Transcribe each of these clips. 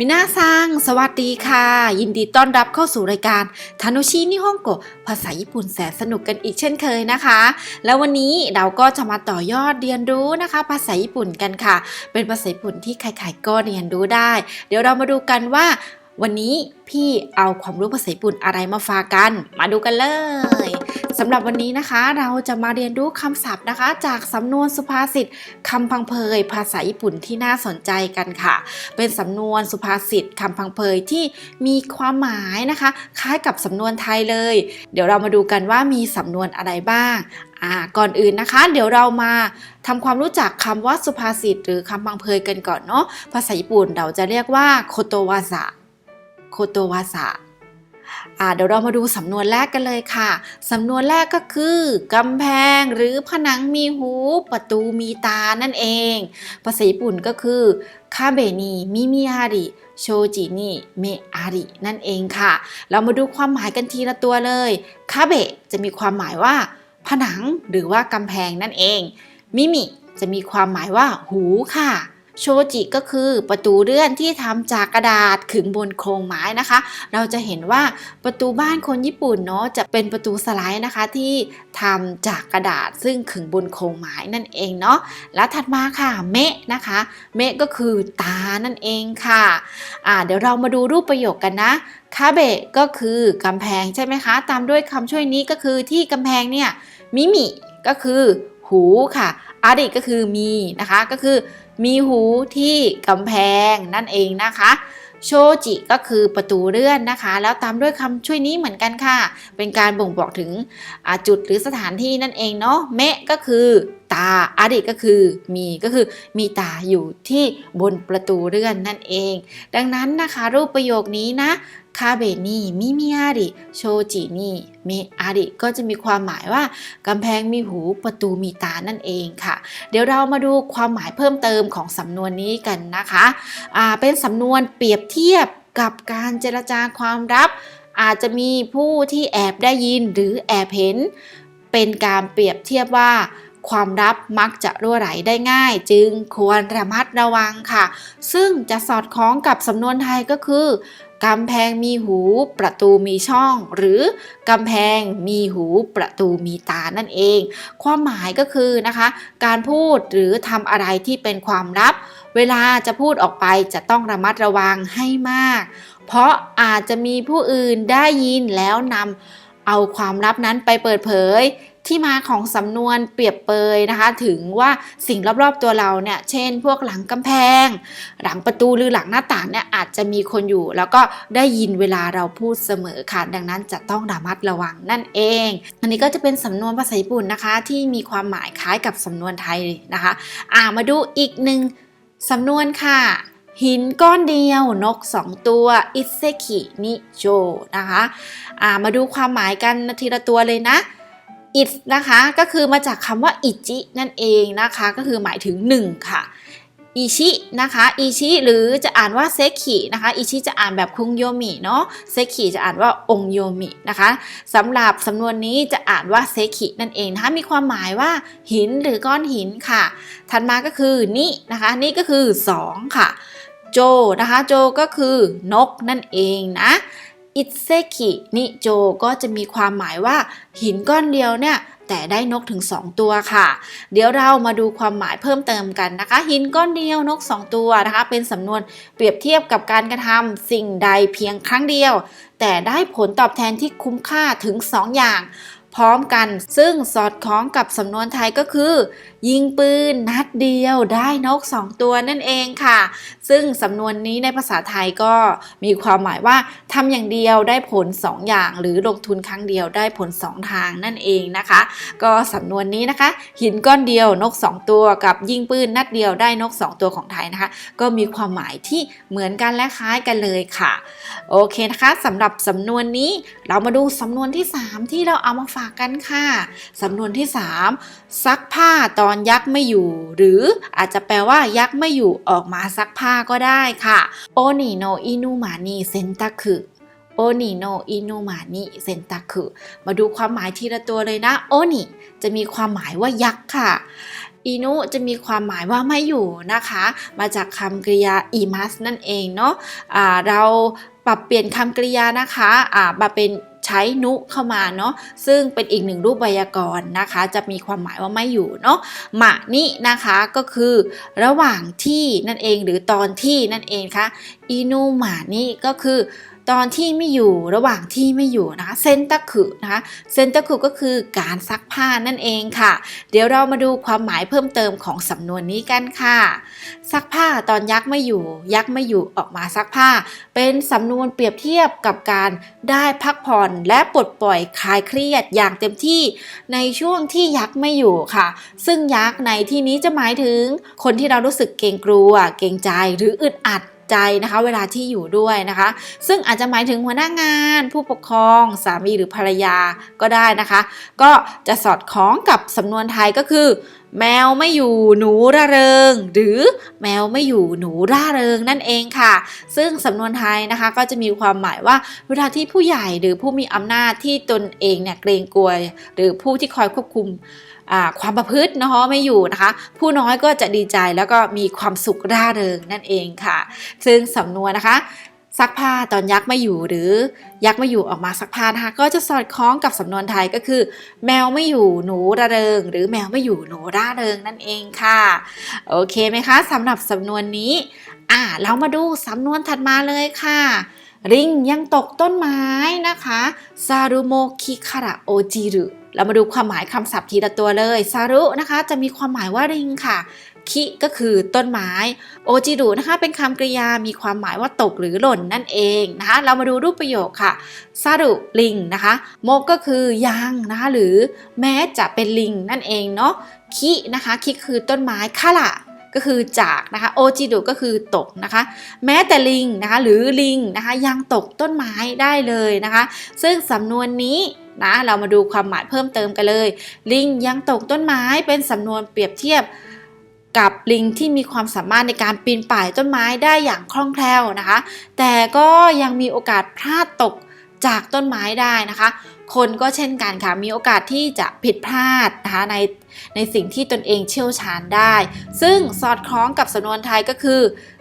มินาซังสวัสดีค่ะ ยินดีต้อนรับเข้าสู่รายการทานุชินิฮงโกะภาษาญี่ปุ่นแสนสนุกกันอีกเช่นเคยนะคะ แล้ววันนี้เราก็จะมาต่อยอดเรียนรู้นะคะ ภาษาญี่ปุ่นกันค่ะ เป็นภาษาญี่ปุ่นที่ใครๆก็เรียนรู้ได้ เดี๋ยวเรามาดูกันว่า วันนี้พี่เอาความรู้ภาษาญี่ปุ่นอะไรมาฝากกัน มาดูกันเลย สำหรับวันนี้นะคะ เราจะมาเรียนรู้คำศัพท์นะคะ จากสำนวนสุภาษิตคำพังเพยภาษาญี่ปุ่นที่น่าสนใจกันค่ะ เป็นสำนวนสุภาษิตคำพังเพยที่มีความหมายนะคะ คล้ายกับสำนวนไทยเลย เดี๋ยวเรามาดูกันว่ามีสำนวนอะไรบ้างอ่าก่อนอื่นนะคะ เดี๋ยวเรามาทำความรู้จักคำว่าสุภาษิตหรือคำพังเพยกันก่อนเนาะภาษาญี่ปุ่นเราจะเรียกว่าโคโตวาซะโคโตวาซะอ่า เดี๋ยวเรามาดูสำนวนแรกกันเลยค่ะ สำนวนแรกก็คือกำแพงหรือผนังมีหู ประตูมีตานั่นเอง ภาษาญี่ปุ่นก็คือคาเบนีมิมิอาริโชจินิเมอารินั่นเองค่ะ เรามาดูความหมายกันทีละตัวเลยคาเบะจะมีความหมายว่า ผนังหรือว่ากำแพงนั่นเองมิมิจะมีความหมายว่าหูค่ะ โชจิก็คือประตูเลื่อนที่ทำจากกระดาษขึงบนโครงไม้นะคะ เราจะเห็นว่าประตูบ้านคนญี่ปุ่นเนาะจะเป็นประตูสไลด์นะคะที่ทำจากกระดาษซึ่งขึงบนโครงไม้นั่นเองเนาะแล้วถัดมาค่ะเมะนะคะ เมะก็คือตานั่นเองค่ะอ่าเดี๋ยวเรามาดูรูปประโยคกันนะคาเบะก็คือกำแพงใช่ไหมคะ ตามด้วยคำช่วยนี้ก็คือที่กำแพงเนี่ยมิมิก็คือหูค่ะอาริก็คือมีนะคะก็คือ มีหูที่กำแพงนั่นเองนะคะโชจิก็คือประตูเลื่อนนะคะ แล้วตามด้วยคำช่วยนี้เหมือนกันค่ะ เป็นการบ่งบอกถึงจุดหรือสถานที่นั่นเองเนาะเมะก็คือตาอาดิก็คือมีก็คือมีตาอยู่ที่บนประตูเลื่อนนั่นเอง ดังนั้นนะคะ รูปประโยคนี้นะ คาเบนี่มิมิอาริโชจินี่เมอาริก็จะมีความหมายว่ากำแพงมีหูประตูมีตานั่นเองค่ะ เดี๋ยวเรามาดูความหมายเพิ่มเติมของสำนวนนี้กันนะคะอ่าเป็นสำนวนเปรียบเทียบกับการเจรจาความลับ อาจจะมีผู้ที่แอบได้ยินหรือแอบเห็น เป็นการเปรียบเทียบว่าความลับมักจะรั่วไหลได้ง่าย จึงควรระมัดระวังค่ะ ซึ่งจะสอดคล้องกับสำนวนไทยก็คือ กำแพงมีหู ประตูมีช่อง หรือกำแพงมีหู ประตูมีตานั่นเอง ความหมายก็คือนะคะ การพูดหรือทำอะไรที่เป็นความลับ เวลาจะพูดออกไปจะต้องระมัดระวังให้มาก เพราะอาจจะมีผู้อื่นได้ยินแล้วนำเอาความลับนั้นไปเปิดเผย ที่มาของสำนวนเปรียบเปยนะคะ ถึงว่าสิ่งรอบๆตัวเราเนี่ยเช่น พวกหลังกำแพง หลังประตูหรือหลังหน้าต่างเนี่ยอาจจะมีคนอยู่ แล้วก็ได้ยินเวลาเราพูดเสมอค่ะ ดังนั้นจะต้องระมัดระวังนั่นเอง อันนี้ก็จะเป็นสำนวนภาษาญี่ปุ่นนะคะ ที่มีความหมายคล้ายกับสำนวนไทยนะคะอ่ามาดูอีกหนึ่งสำนวนค่ะหินก้อนเดียวนกสองตัวอิเซคินิโจนะคะามาดูความหมายกันทีละตัวเลยนะ อินะคะก็คือมาจากคำว่าอิจินั่นเองนะคะ ก็คือหมายถึง 1 ค่ะอิชินะคะอิชิหรือจะอ่านว่าเซคินะคะอิชิจะอ่านแบบคุงโยมิเนาะเซคิจะอ่านว่าองโยมินะคะสำหรับสำนวนนี้จะอ่านว่าเซคินั่นเองนะคะมีความหมายว่าหินหรือก้อนหินค่ะ ถัดมาก็คือนี่นะคะนี่ก็คือ 2 ค่ะ โจนะคะโจก็คือนกนั่นเองนะ อิเซคินิโจก็จะมีความหมายว่า หินก้อนเดียวเนี่ยแต่ได้นกถึง 2 ตัวค่ะ เดี๋ยวเรามาดูความหมายเพิ่มเติมกันนะคะ หินก้อนเดียวนก 2 ตัวนะคะ เป็นสำนวนเปรียบเทียบกับการกระทำสิ่งใดเพียงครั้งเดียว แต่ได้ผลตอบแทนที่คุ้มค่าถึง 2 อย่าง พร้อมกันซึ่งสอดคล้องกับสำนวนไทยก็คือ ยิงปืนนัดเดียวได้นก 2 ตัวนั่นเองค่ะ ซึ่งสำนวนนี้ในภาษาไทยก็มีความหมายว่าทำอย่างเดียวได้ผล 2 อย่าง หรือลงทุนครั้งเดียวได้ผล 2 ทางนั่นเองนะคะ ก็สำนวนนี้นะคะ หินก้อนเดียวนก 2 ตัวกับยิงปืนนัดเดียวได้นก 2 ตัวของไทยนะคะ ก็มีความหมายที่เหมือนกันและคล้ายกันเลยค่ะ โอเคนะคะสำหรับสำนวนนี้เรามาดูสำนวนที่ 3 ที่เราเอามาฝากกันค่ะสำนวนที่ 3 ซักผ้าตอนยักษ์ไม่อยู่ หรืออาจจะแปลว่ายักษ์ไม่อยู่ออกมาซักผ้าก็ได้ค่ะโอนิโนอินุมานิเซนตะคุโอนิโนอินุมานิเซนตะคุมาดูความหมายทีละตัวเลยนะ โอนิจะมีความหมายว่ายักษ์ค่ะอินุจะมีความหมายว่าไม่อยู่นะคะ มาจากคำกริยาอิมัสนั่นเองเนาะะเราปรับเปลี่ยนคำกริยานะคะะมาเป็นใช้นุเข้ามาเนาะซึ่งเป็นอีกหนึ่งรูปไวยากรณ์นะคะ จะมีความหมายว่าไม่อยู่เนาะหมะนี่นะคะก็คือระหว่างที่นั่นเองหรือตอนที่นั่นเองค่ะอินุหมานี่ก็คือ ตอนที่ไม่อยู่ระหว่างที่ไม่อยู่นะคะเซนตะคุนะคะเซนตะคุก็คือการซักผ้านั่นเองค่ะ เดี๋ยวเรามาดูความหมายเพิ่มเติมของสำนวนนี้กันค่ะ ซักผ้าตอนยักษ์ไม่อยู่ ยักษ์ไม่อยู่ออกมาซักผ้า เป็นสำนวนเปรียบเทียบกับการได้พักผ่อนและปลดปล่อยคลายเครียดอย่างเต็มที่ในช่วงที่ยักษ์ไม่อยู่ค่ะ ซึ่งยักษ์ในที่นี้จะหมายถึง คนที่เรารู้สึกเกรงกลัว เกรงใจหรืออึดอัด ใจนะคะ เวลาที่อยู่ด้วยนะคะ ซึ่งอาจจะหมายถึงหัวหน้างาน ผู้ปกครองสามีหรือภรรยาก็ได้นะคะ ก็จะสอดคล้องกับสำนวนไทยก็คือแมวไม่อยู่หนูร่าเริง หรือแมวไม่อยู่หนูร่าเริงนั่นเองค่ะ ซึ่งสำนวนไทยนะคะก็จะมีความหมายว่าเวลาที่ผู้ใหญ่หรือผู้มีอำนาจที่ตนเองเนี่ยเกรงกลัว หรือผู้ที่คอยควบคุมความประพฤติเนาะไม่อยู่นะคะ ผู้น้อยก็จะดีใจแล้วก็มีความสุขร่าเริงนั่นเองค่ะ ซึ่งสำนวนนะคะ ซักผ้าตอนยักษ์ไม่อยู่หรือยักษ์ไม่อยู่ออกมาซักผ้านะคะก็จะสอดคล้องกับสำนวนไทยก็คือ แมวไม่อยู่หนูระเริง หรือแมวไม่อยู่หนูร่าเริงนั่นเองค่ะโอเคไหมคะสำหรับสำนวนนี้อ่าเรามาดูสำนวนถัดมาเลยค่ะริงยังตกต้นไม้นะคะซารุโมคิคาระโอจิรุเรามาดูความหมายคำศัพท์ทีละตัวเลยซารุนะคะ จะมีความหมายว่าริงค่ะ คิก็คือต้นไม้โอจิรุนะคะเป็นคำกริยามีความหมายว่าตกหรือหล่นนั่นเองนะคะเรามาดูรูปประโยคค่ะซารุลิงนะคะโมก็คือยังนะคะหรือแม้จะเป็นลิงนั่นเองเนาะคินะคะคิคือต้นไม้คาระก็คือจากนะคะโอจิรุก็คือตกนะคะ แม้แต่ลิงนะคะหรือลิงนะคะยังตกต้นไม้ได้เลยนะคะ ซึ่งสำนวนนี้นะเรามาดูความหมายเพิ่มเติมกันเลย ลิงยังตกต้นไม้เป็นสำนวนเปรียบเทียบ กับลิงที่มีความสามารถในการปีนป่ายต้นไม้ได้อย่างคล่องแคล่วนะคะ แต่ก็ยังมีโอกาสพลาดตกจากต้นไม้ได้นะคะ คนก็เช่นกันค่ะ มีโอกาสที่จะผิดพลาดนะคะในในสิ่งที่ตนเองเชี่ยวชาญได้ ซึ่งสอดคล้องกับสำนวนไทยก็คือ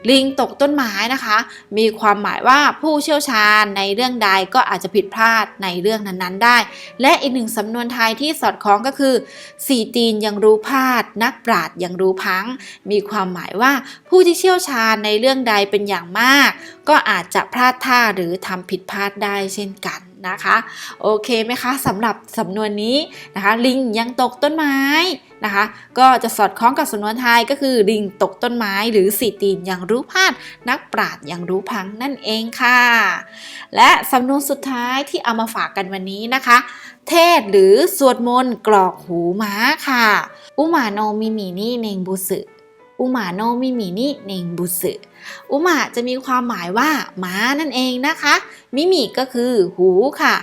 ลิงตกต้นไม้นะคะ มีความหมายว่าผู้เชี่ยวชาญในเรื่องใดก็อาจจะผิดพลาดในเรื่องนั้นๆ ได้ และอีกหนึ่งสำนวนไทยที่สอดคล้องก็คือสี่ตีนยังรู้พลาด นักปราดยังรู้พัง มีความหมายว่าผู้ที่เชี่ยวชาญในเรื่องใดเป็นอย่างมาก ก็อาจจะพลาดท่าหรือทำผิดพลาดได้เช่นกัน นะคะ โอเคไหมคะสำหรับสำนวนนี้นะคะ ลิงยังตกต้นไม้นะคะ ก็จะสอดคล้องกับสำนวนไทยก็คือลิงตกต้นไม้ หรือสีตีนยังรู้พลาด นักปราดยังรู้พังนั่นเองค่ะ และสำนวนสุดท้ายที่เอามาฝากกันวันนี้นะคะ เทศหรือสวดมนต์กรอกหูม้าค่ะ อุมาโนมิมินิเนงบุสึอุมาโนมิมินิเนงบุสึ อุมาจะมีความหมายว่าม้านั่นเองนะคะ มิมิก็คือหูค่ะ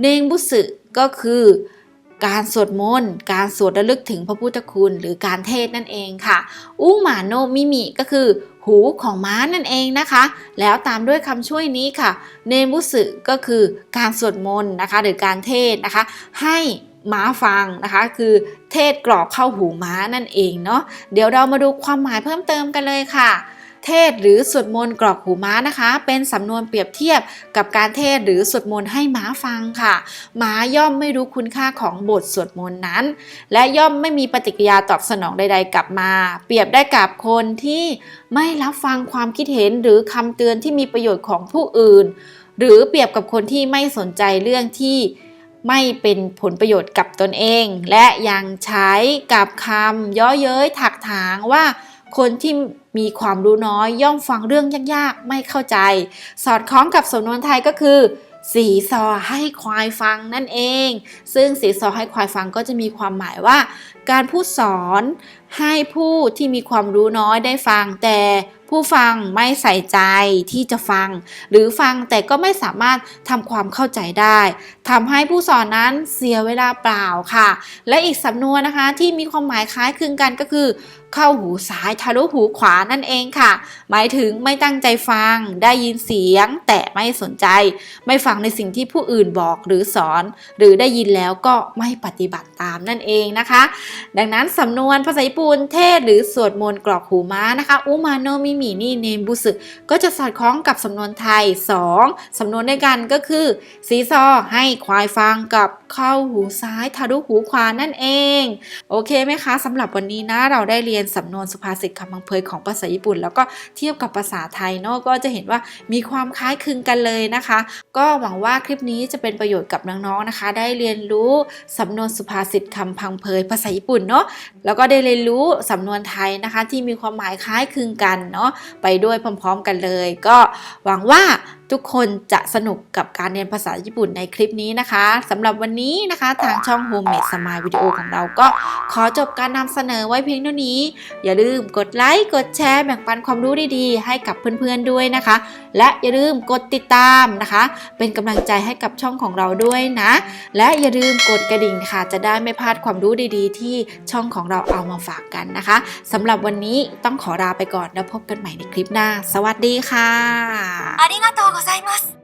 เนงบุสึก็คือการสวดมนต์การสวดระลึกถึงพระพุทธคุณหรือการเทศนั่นเองค่ะ อุมาโนมิมิก็คือ หูของม้านั่นเองนะคะ แล้วตามด้วยคำช่วยนี้ค่ะ เนมุสึก็คือการสวดมนต์นะคะ หรือการเทศนะคะ ให้ม้าฟังนะคะ คือเทศกรอกเข้าหูม้านั่นเองเนาะเดี๋ยวเรามาดูความหมายเพิ่มเติมกันเลยค่ะ เทศหรือสวดมนต์กรอกหูม้านะคะ เป็นสำนวนเปรียบเทียบกับการเทศหรือสวดมนต์ให้ม้าฟังค่ะ ม้าย่อมไม่รู้คุณค่าของบทสวดมนต์นั้น และย่อมไม่มีปฏิกิริยาตอบสนองใด ๆ กลับมา เปรียบได้กับคนที่ไม่รับฟังความคิดเห็นหรือคำเตือนที่มีประโยชน์ของผู้อื่น หรือเปรียบกับคนที่ไม่สนใจเรื่องที่ไม่เป็นผลประโยชน์กับตนเอง และยังใช้กับคำย่อเย้ยถักถางว่า คนที่มีความรู้น้อยย่อมฟังเรื่องยากๆ ไม่เข้าใจ สอดคล้องกับสำนวนไทยก็คือสีซอให้ควายฟังนั่นเอง ซึ่งสีซอให้ควายฟังก็จะมีความหมายว่า การพูดสอนให้ผู้ที่มีความรู้น้อยได้ฟัง แต่ผู้ฟังไม่ใส่ใจที่จะฟัง หรือฟังแต่ก็ไม่สามารถทำความเข้าใจได้ทำให้ผู้สอนนั้นเสียเวลาเปล่าค่ะ และอีกสำนวนนะคะที่มีความหมายคล้ายคลึงกันก็คือ เข้าหูซ้ายทะลุหูขวานั่นเองค่ะ หมายถึงไม่ตั้งใจฟัง ได้ยินเสียง แต่ไม่สนใจ ไม่ฟังในสิ่งที่ผู้อื่นบอกหรือสอน หรือได้ยินแล้วก็ไม่ปฏิบัติตามนั่นเองนะคะ ดังนั้นสำนวนภาษาญี่ปุ่นเทศหรือสวดมนต์กรอกหูม้านะคะอุมาโนมิมินี่เนมบุสึก็จะสอดคล้องกับสำนวนไทย 2สำนวนด้วยกันก็คือซีซอให้ควายฟังกับเข้าหูซ้ายทะลุหูขวานั่นเอง โอเคไหมคะสำหรับวันนี้นะเราได้เรียนสำนวนสุภาษิตคำพังเพยของภาษาญี่ปุ่น แล้วก็เทียบกับภาษาไทยเนาะก็จะเห็นว่ามีความคล้ายคลึงกันเลยนะคะ ก็หวังว่าคลิปนี้จะเป็นประโยชน์กับน้องๆนะคะ ได้เรียนรู้สำนวนสุภาษิตคำพังเพยภาษาญี่ปุ่นเนาะแล้วก็ได้เรียนรู้สำนวนไทยนะคะ ที่มีความหมายคล้ายคลึงกันเนาะไปด้วยพร้อม ๆ กันเลย ก็หวังว่า ทุกคนจะสนุกกับการเรียนภาษาญี่ปุ่นในคลิปนี้นะคะสำหรับวันนี้นะคะทางช่อง Homemade Smile Video ของเราก็ขอจบการนำเสนอไว้เพียงเท่านี้ อย่าลืมกดไลค์กดแชร์แบ่งปันความรู้ดีๆ ให้กับเพื่อนๆด้วยนะคะ และอย่าลืมกดติดตามนะคะ เป็นกำลังใจให้กับช่องของเราด้วยนะ และอย่าลืมกดกระดิ่งค่ะ จะได้ไม่พลาดความรู้ดีๆ ที่ช่องของเราเอามาฝากกันนะคะสำหรับวันนี้ต้องขอลาไปก่อนแล้วพบกันใหม่ในคลิปหน้า สวัสดีค่ะ ありがとう ございます。